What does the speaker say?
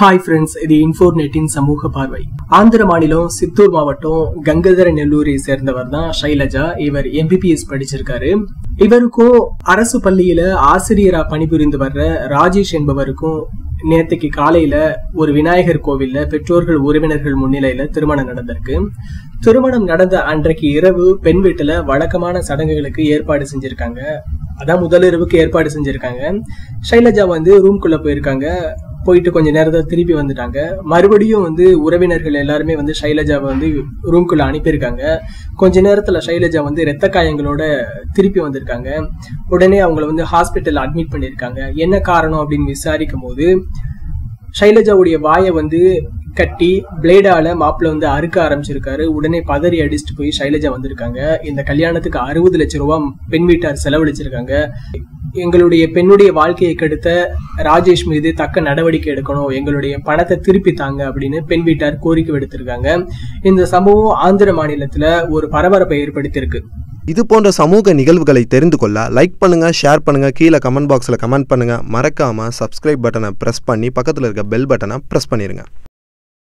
Hi friends இது இன்ஃபோர்நெட்டின் சமூக பார்வை. ஆந்திர மாநிலம் சித்தூர் மாவட்டம் கங்கதர நெல்லூரை சேர்ந்தவர் தான் ஷைலஜா. இவர் எம்பிபிஎஸ் படிச்சிருக்காரு. இவருக்கும் அரசு பள்ளியில ஆசிரியரா பணிபுரிந்து வர்ற ராஜேஷ் என்பவருக்கும் நேற்றுக்கு காலையில ஒரு விநாயகர் கோவில்ல பெற்றோர்கள் உறவினர்கள் முன்னிலையில திருமணம் நடந்திருக்கு. திருமணம் நடந்த அன்றைக்கு இரவு பெண் வீட்டுல வழக்கமான சடங்குகளுக்கு ஏற்பாடு செஞ்சிருக்காங்க. அதான் முதலிரவுக்கு ஏற்பாடு செஞ்சிருக்காங்க. ஷைலஜா வந்து ரூம்குள்ள போயிருக்காங்க. போயிட்டு கொஞ்ச நேரத்தில் திருப்பி வந்துட்டாங்க. மறுபடியும் வந்து உறவினர்கள் எல்லாருமே வந்து ஷைலஜாவை வந்து ரூம்குள்ள அனுப்பியிருக்காங்க. கொஞ்ச நேரத்துல ஷைலஜா வந்து ரத்த காயங்களோட திருப்பி வந்திருக்காங்க. உடனே அவங்கள வந்து ஹாஸ்பிட்டல் அட்மிட் பண்ணியிருக்காங்க. என்ன காரணம் அப்படின்னு விசாரிக்கும் போது ஷைலஜாவுடைய வாயை வந்து கட்டி பிளேடால மாப்பிள்ள வந்து அறுக்க ஆரம்பிச்சிருக்காரு. உடனே பதறி அடிச்சுட்டு போய் ஷைலஜா வந்திருக்காங்க. இந்த கல்யாணத்துக்கு அறுபது லட்சம் ரூபாய் பெண் வீட்டார் செலவழிச்சிருக்காங்க. எங்களுடைய பெண்ணுடைய வாழ்க்கையை கெடுத்த ராஜேஷ் மீது தக்க நடவடிக்கை எடுக்கணும். எங்களுடைய பணத்தை திருப்பி தாங்க அப்படின்னு பெண் வீட்டார் கோரிக்கை விடுத்திருக்காங்க. இந்த சம்பவம் ஆந்திர மாநிலத்துல ஒரு பரபரப்பை ஏற்படுத்தியிருக்கு. இது போன்ற சமூக நிகழ்வுகளை தெரிந்து கொள்ள லைக் பண்ணுங்க ஷேர் பண்ணுங்க கீழே கமெண்ட் பாக்ஸில் கமெண்ட் பண்ணுங்க. மறக்காம சப்ஸ்கிரைப் பட்டனை ப்ரெஸ் பண்ணி பக்கத்தில் இருக்க பெல் பட்டனை ப்ரெஸ் பண்ணிருங்க.